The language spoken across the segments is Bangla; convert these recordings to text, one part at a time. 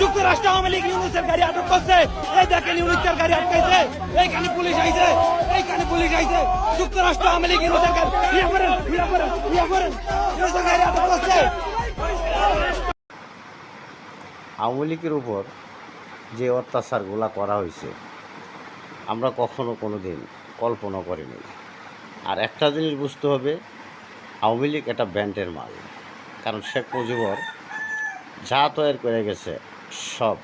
যুক্তরাষ্ট্র আওয়ামী লীগ ইউনুসের গাড়ি করছে যুক্তরাষ্ট্র আওয়ামী লীগ আওয়ামী লীগের উপর যে অত্যাচারগুলা করা হয়েছে, আমরা কখনো কোনো দিন কল্পনা করিনি। আর একটা জিনিস বুঝতে হবে আওয়ামী লীগ একটা ব্যান্ডের মাল কারণ শেখ মুজিবর যা তৈরি করে গেছে সব।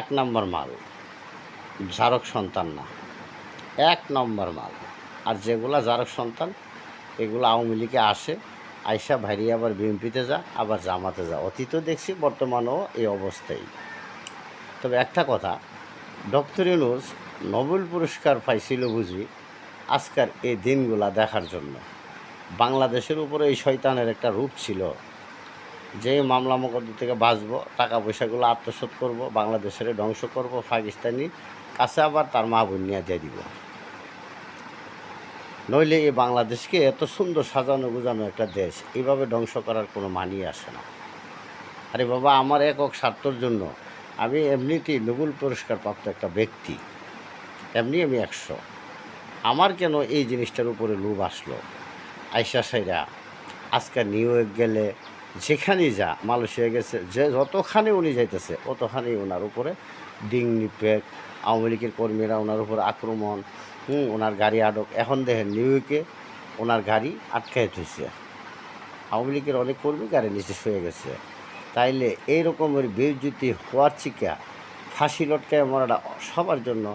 এক নম্বর মাল জারক সন্তান না। এক নম্বর মাল আর যেগুলা জারক সন্তান, এগুলো আওয়ামী লীগে আসে আয়সা ভাইরি আবার বিএনপিতে যা, আবার জামাতে যা। অতীতও দেখছি, বর্তমানেও এই অবস্থায় তবে একটা কথা, ডক্টর ইউনুস নোবেল পুরস্কার পাইছিল বুঝি, আজকার এই দিনগুলা দেখার জন্য। বাংলাদেশের উপরে এই শয়তানের একটা রূপ ছিল যে মামলা মোকদ্দ থেকে বাঁচবো টাকা পয়সাগুলো আত্মসাৎ করব, বাংলাদেশের ধ্বংস করব, পাকিস্তানি কাছে আবার তার মা বোন নিয়ে দিয়ে দিব। নইলে এই বাংলাদেশকে এত সুন্দর সাজানো গুজানো একটা দেশ, এইভাবে ধ্বংস করার কোনো মানি আসে না। আরে বাবা, আমার একক স্বার্থর জন্য আমি এমনিতেই নোবেল পুরস্কার প্রাপ্ত একটা ব্যক্তি, এমনি আমি একশো। আমার কেন এই জিনিসটার উপরে লোভ আসলো? আইসা সাইরা, আজকে নিউ ইয়র্ক গেলে যেখানেই যা, মালয়েশিয়া গেছে, যে যতখানি উনি যাইতেছে, অতখানি ওনার উপরে ডিং নিপেক, আওয়ামী লীগের কর্মীরা ওনার উপরে আক্রমণ, হুম ওনার গাড়ি আটক। এখন দেখেন নিউ ইয়র্কে ওনার গাড়ি আটকায় থইছে। আওয়ামী লীগের অনেক কর্মী গাড়ি নিচে শুয়ে গেছে। তাইলে এই রকমের বেজ্যুতি হওয়ার চিকা ফাঁসি লটকায় মরাটা সবার জন্য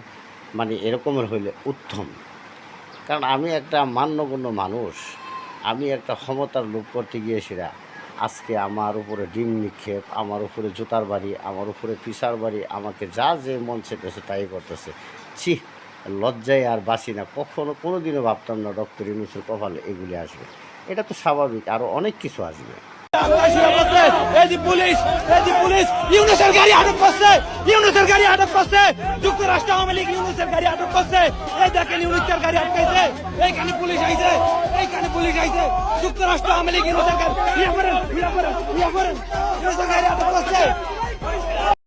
মানে এরকমের হইলে উত্তম। কারণ আমি একটা মান্যগণ্য মানুষ আমি একটা ক্ষমতার লোভ করতে গিয়েছিলাম। আজকে আমার উপরে ডিম নিক্ষেপ, আমার উপরে জুতার বাড়ি, আমার উপরে পিসার বাড়ি, আমাকে যা যে মন চেতেছে তাই করতেছে। ছি, লজ্জায় আর বাসি না। কখনো কোনো দিনও ভাবতাম না ডক্টর ইউনুসের কপালে এগুলি আসবে। এটা তো স্বাভাবিক আরও অনেক কিছু আসবে। পুলিশ পুলিশ, ইউনুসের গাড়ি আটক করছে, ইউনুসের গাড়ি আটক করছে, যুক্তরাষ্ট্র আওয়ামী লীগ ইউনুসের গাড়ি আটক করছে। এই দেখেন ইউনুসের গাড়ি আটকাইছে, এইখানে পুলিশ আইছে, এইখানে পুলিশ আইছে, যুক্তরাষ্ট্র আওয়ামী লীগ ইউনুসের গাড়ি ইয়া করেন ইয়া করেন ইয়া করেন ইউনুসের গাড়ি আটক করছে।